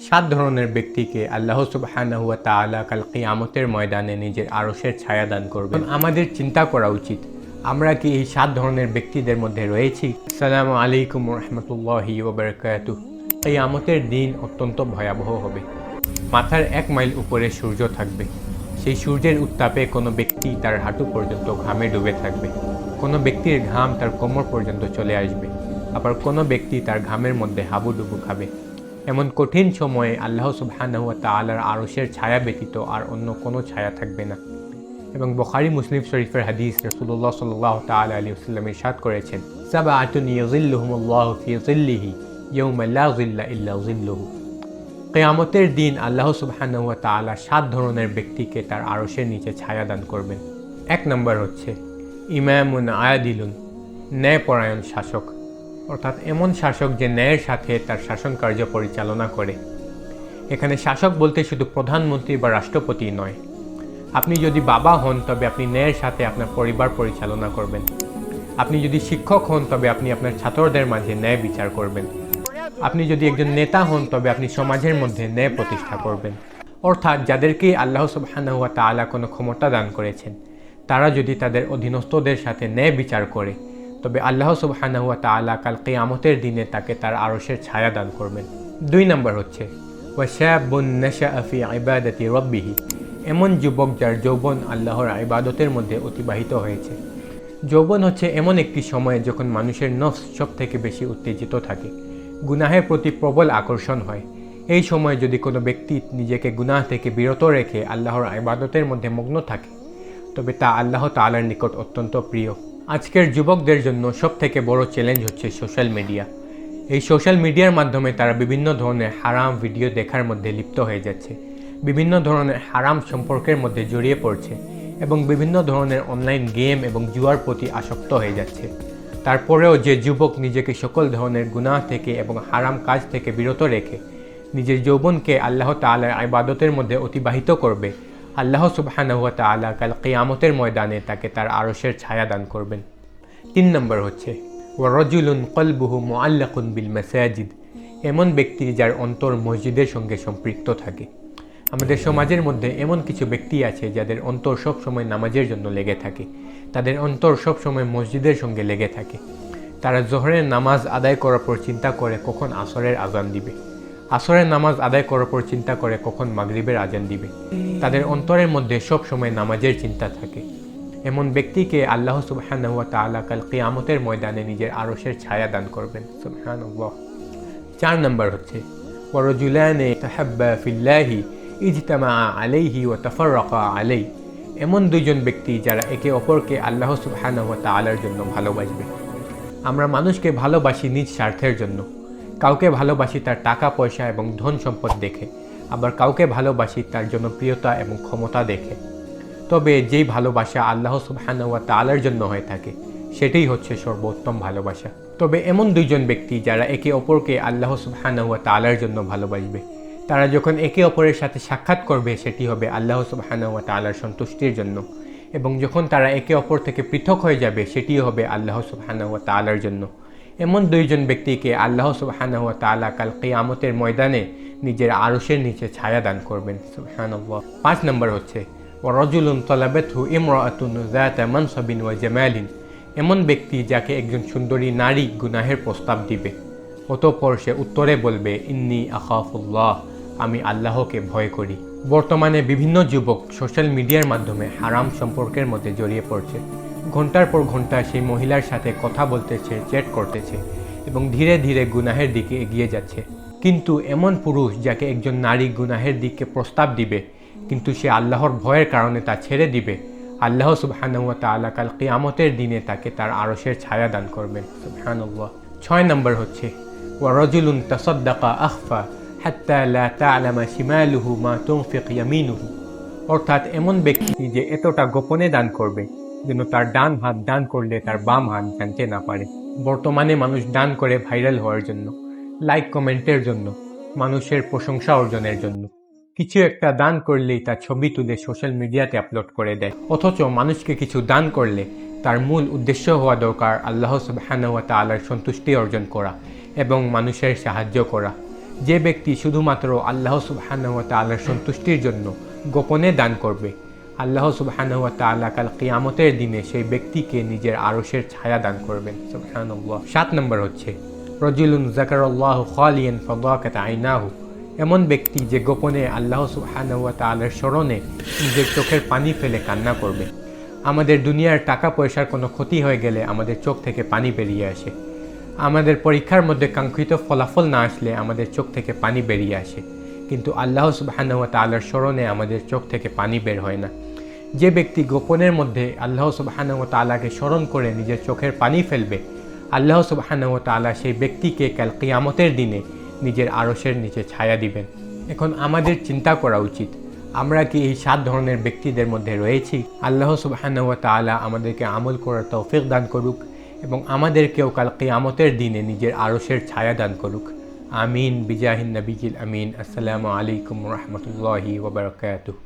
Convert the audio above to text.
সাত ধরনের ব্যক্তিকে আল্লাহ তাআলা কাল কিয়ামতের ময়দানে নিজের আরশের ছায়া দান করবেন। আমাদের চিন্তা করা উচিত, আমরা কি এই সাত ধরনের ব্যক্তিদের মধ্যে রয়েছি? আসসালামু আলাইকুম রহমতুল্লাহি ওবরাকাতু কিয়ামতের দিন অত্যন্ত ভয়াবহ হবে। মাথার এক মাইল উপরে সূর্য থাকবে। সেই সূর্যের উত্তাপে কোনো ব্যক্তি তার হাঁটু পর্যন্ত ঘামে ডুবে থাকবে। কোনো ব্যক্তির ঘাম তার কোমর পর্যন্ত চলে আসবে। আবার কোনো ব্যক্তি তার ঘামের মধ্যে হাবুডুবু খাবে। এমন কঠিন সময়ে আল্লাহ সুবহানাহু ওয়া তাআলার আরশের ছায়া ব্যতীত আর অন্য কোনো ছায়া থাকবে না। এবং বখারি, মুসলিম শরীফের হাদিস রসুল্লাহ সাল্লাহ তাআলা আলী ওসাল্লাম ইরশাদ করেছেন সাবা আতুন ইয়াজিল্লুহুমুল্লাহ ফি জিল্লিহি ইয়াউমা লা জিল্লা কেয়ামতের দিন আল্লাহ সুবহানাহু ওয়া তাআলা সাত ধরনের ব্যক্তিকে তার আরশের নিচে ছায়া দান করবেন। এক নম্বর হচ্ছে, ইমামুন আয়াদিলুন ন্যায়পরায়ণ শাসক। অর্থাৎ এমন শাসক যে ন্যায়ের সাথে তার শাসন কার্য পরিচালনা করে। এখানে শাসক বলতে শুধু প্রধানমন্ত্রী বা রাষ্ট্রপতি নয়। আপনি যদি বাবা হন, তবে আপনি ন্যায়ের সাথে আপনার পরিবার পরিচালনা করবেন। আপনি যদি শিক্ষক হন, তবে আপনি আপনার ছাত্রদের মাঝে ন্যায় বিচার করবেন। আপনি যদি একজন নেতা হন, তবে আপনি সমাজের মধ্যে ন্যায় প্রতিষ্ঠা করবেন। অর্থাৎ যাদেরকে আল্লাহ ওয়া তাআলা কোনো ক্ষমতা দান করেছেন, তারা যদি তাদের অধীনস্থদের সাথে ন্যায় বিচার করে তবে আল্লাহ সুবহানাহু ওয়া তাআলা কাল কিয়ামতের দিনে তাকে তার আরশের ছায়া দান করবেন। দুই নম্বর হচ্ছে ওয়াশাবুন নাশাআ ফি ইবাদাতি রাব্বিহি। এমন যুবক যার যৌবন আল্লাহর ইবাদতের মধ্যে অতিবাহিত হয়েছে। যৌবন হচ্ছে এমন একটি সময় যখন মানুষের নফস সব থেকে বেশি উত্তেজিত থাকে। গুনাহের প্রতি প্রবল আকর্ষণ হয়। এই সময় যদি কোনো ব্যক্তি নিজেকে গুনাহ থেকে বিরত রেখে আল্লাহর ইবাদতের মধ্যে মগ্ন থাকে, তবে তা আল্লাহ তাআলার নিকট অত্যন্ত প্রিয়। আজকের যুবকদের জন্য সব থেকে বড় চ্যালেঞ্জ হচ্ছে সোশ্যাল মিডিয়া এই সোশ্যাল মিডিয়ার মাধ্যমে তারা বিভিন্ন ধরনের হারাম ভিডিও দেখার মধ্যে লিপ্ত হয়ে যাচ্ছে। বিভিন্ন ধরনের হারাম সম্পর্কের মধ্যে জড়িয়ে পড়ছে এবং বিভিন্ন ধরনের অনলাইন গেম এবং জুয়ার প্রতি আসক্ত হয়ে যাচ্ছে। তারপরেও যে যুবক নিজেকে সকল ধরনের গুনাহ থেকে এবং হারাম কাজ থেকে বিরত রেখে নিজের যৌবনকে আল্লাহ তাআলার ইবাদতের মধ্যে অতিবাহিত করবে আল্লাহ সুবহানাহু ওয়া তাআলা কাল কেয়ামতের ময়দানে তাকে তার আরশের ছায়া দান করবেন। তিন নম্বর হচ্ছে ওয়ারজুলুন কলবুহু মুআল্লাকুন বিল মাসাজিদ। এমন ব্যক্তি যার অন্তর মসজিদের সঙ্গে সম্পৃক্ত থাকে। আমাদের সমাজের মধ্যে এমন কিছু ব্যক্তি আছে যাদের অন্তর সব সময় নামাজের জন্য লেগে থাকে। তাদের অন্তর সব সময় মসজিদের সঙ্গে লেগে থাকে। তারা জোহরের নামাজ আদায় করার পর চিন্তা করে কখন আসরের আজান দিবে। আসরের নামাজ আদায় করার পর চিন্তা করে কখন মাগরিবের আজান দিবে। তাদের অন্তরের মধ্যে সব সময় নামাজের চিন্তা থাকে। এমন ব্যক্তিকে আল্লাহ সুবহানাহু ওয়া তাআলা কাল কিয়ামতের ময়দানে নিজের আরশের ছায়া দান করবেন। সুবহানাল্লাহ। চার নম্বর হচ্ছে ওয়ারজুলানে তাহাব্বা ফিল্লাহি ইজতামা আলাইহি ওয়া তাফাররাকা আলাই এমন দুইজন ব্যক্তি যারা একে অপরকে আল্লাহ সুবহানাহু ওয়া তাআলার জন্য ভালোবাসবে। আমরা মানুষকে ভালোবাসি নিজ স্বার্থের জন্য। কাউকে ভালোবাসি তার টাকা, পয়সা এবং ধন সম্পদ দেখে, আবার কাউকে ভালোবাসি তার জনপ্রিয়তা এবং ক্ষমতা দেখে। তবে যেই ভালোবাসা আল্লাহ সুবহানাহু ওয়া তাআলার জন্য হয়ে থাকে, সেটাই হচ্ছে সর্বোত্তম ভালোবাসা। তবে এমন দুইজন ব্যক্তি যারা একে অপরকে আল্লাহ সুবহানাহু ওয়া তাআলার জন্য ভালোবাসবে, তারা যখন একে অপরের সাথে সাক্ষাৎ করবে, সেটি হবে আল্লাহ সুবহানাহু ওয়া তাআলার সন্তুষ্টির জন্য। এবং যখন তারা একে অপর থেকে পৃথক হয়ে যাবে, সেটিও হবে আল্লাহ সুবহানাহু ওয়া তাআলার জন্য। এমন দুইজন ব্যক্তিকে আল্লাহ সুবহানাহু তাআলা কাল কিয়ামতের ময়দানে নিজের আরশের নিচে ছায়া দান করবেন। সুবহানাল্লাহ। পাঁচ নম্বর হচ্ছে ওয়ারজুলুন তলাবেথু ইমরাতুন যাতা মানসাবিন ওয়া জামালিন। এমন ব্যক্তি যাকে একজন সুন্দরী নারী গুনাহের প্রস্তাব দিবে। অতঃপর সে উত্তরে বলবে, ইন্নি আখাফুল্লাহ, আমি আল্লাহকে ভয় করি। বর্তমানে বিভিন্ন যুবক সোশ্যাল মিডিয়ার মাধ্যমে হারাম সম্পর্কের মধ্যে জড়িয়ে পড়ছে। ঘণ্টার পর ঘণ্টা সেই মহিলার সাথে কথা বলতেছে চ্যাট করতেছে এবং ধীরে ধীরে গুনাহের দিকে এগিয়ে যাচ্ছে। কিন্তু এমন পুরুষ যাকে একজন নারী গুনাহের দিকে প্রস্তাব দিবে, কিন্তু সে আল্লাহর ভয়ের কারণে তা ছেড়ে দিবে, আল্লাহ সুবহানাহু ওয়া তাআলা কাল কিয়ামতের দিনে তাকে তার আরশের ছায়া দান করবেন। সুবহানাল্লাহ। ছয় নম্বর হচ্ছে ওয়ারজুলুন তাসাদ্দাকা শিমালুহু মা অর্থাৎ এমন ব্যক্তি যে এতটা গোপনে দান করবে। যেন তার ডান হাত দান করলে তার বাম হাত জানতে না পারে। বর্তমানে মানুষ দান করে ভাইরাল হওয়ার জন্য লাইক কমেন্টের জন্য, মানুষের প্রশংসা অর্জনের জন্য। কিছু একটা দান করলেই তার ছবি তুলে সোশ্যাল মিডিয়াতে আপলোড করে দেয়। অথচ মানুষকে কিছু দান করলে তার মূল উদ্দেশ্য হওয়া দরকার আল্লাহ সুবহানাহু ওয়া তাআলার সন্তুষ্টি অর্জন করা এবং মানুষের সাহায্য করা। যে ব্যক্তি শুধুমাত্র আল্লাহ সুবহানাহু ওয়া তাআলার সন্তুষ্টির জন্য গোপনে দান করবে আল্লাহ সুবহানাহু ওয়া তাআলা কাল কিয়ামতের দিনে সেই ব্যক্তিকে নিজের আরশের ছায়া দান করবেন। সুবহানাল্লাহ। সাত নম্বর হচ্ছে, রজুলুন জাকারাল্লাহু খালিয়ান ফাদাকাত আইনাহু। এমন ব্যক্তি যে গোপনে আল্লাহ সুবহানাহু ওয়া তাআলার স্মরণে নিজের চোখের পানি ফেলে কান্না করবে। আমাদের দুনিয়ার টাকা পয়সার কোনো ক্ষতি হয়ে গেলে আমাদের চোখ থেকে পানি বেরিয়ে আসে। আমাদের পরীক্ষার মধ্যে কাঙ্ক্ষিত ফলাফল না আসলে আমাদের চোখ থেকে পানি বেরিয়ে আসে। কিন্তু আল্লাহ সুবহানাহু ওয়া তাআলার স্মরণে আমাদের চোখ থেকে পানি বের হয় না। যে ব্যক্তি গোপনের মধ্যে আল্লাহ সুবহানাহু ওয়া তাআলাকে স্মরণ করে নিজের চোখের পানি ফেলবে, আল্লাহ সুবহানাহু ওয়া তাআলা সেই ব্যক্তিকে কাল কিয়ামতের দিনে নিজের আড়সের নিচে ছায়া দিবেন। এখন আমাদের চিন্তা করা উচিত, আমরা কি এই সাত ধরনের ব্যক্তিদের মধ্যে রয়েছি? আল্লাহ সুবহানাহু ওয়া তাআলা আমাদেরকে আমল করার তৌফিক দান করুক এবং আমাদেরকেও কাল কিয়ামতের দিনে নিজের আড়সের ছায়া দান করুক। আমিন, বিজাহিন নবীজিল আমিন। আসসালামু আলাইকুম রহমতুল্লাহি ওবরাকাতুহ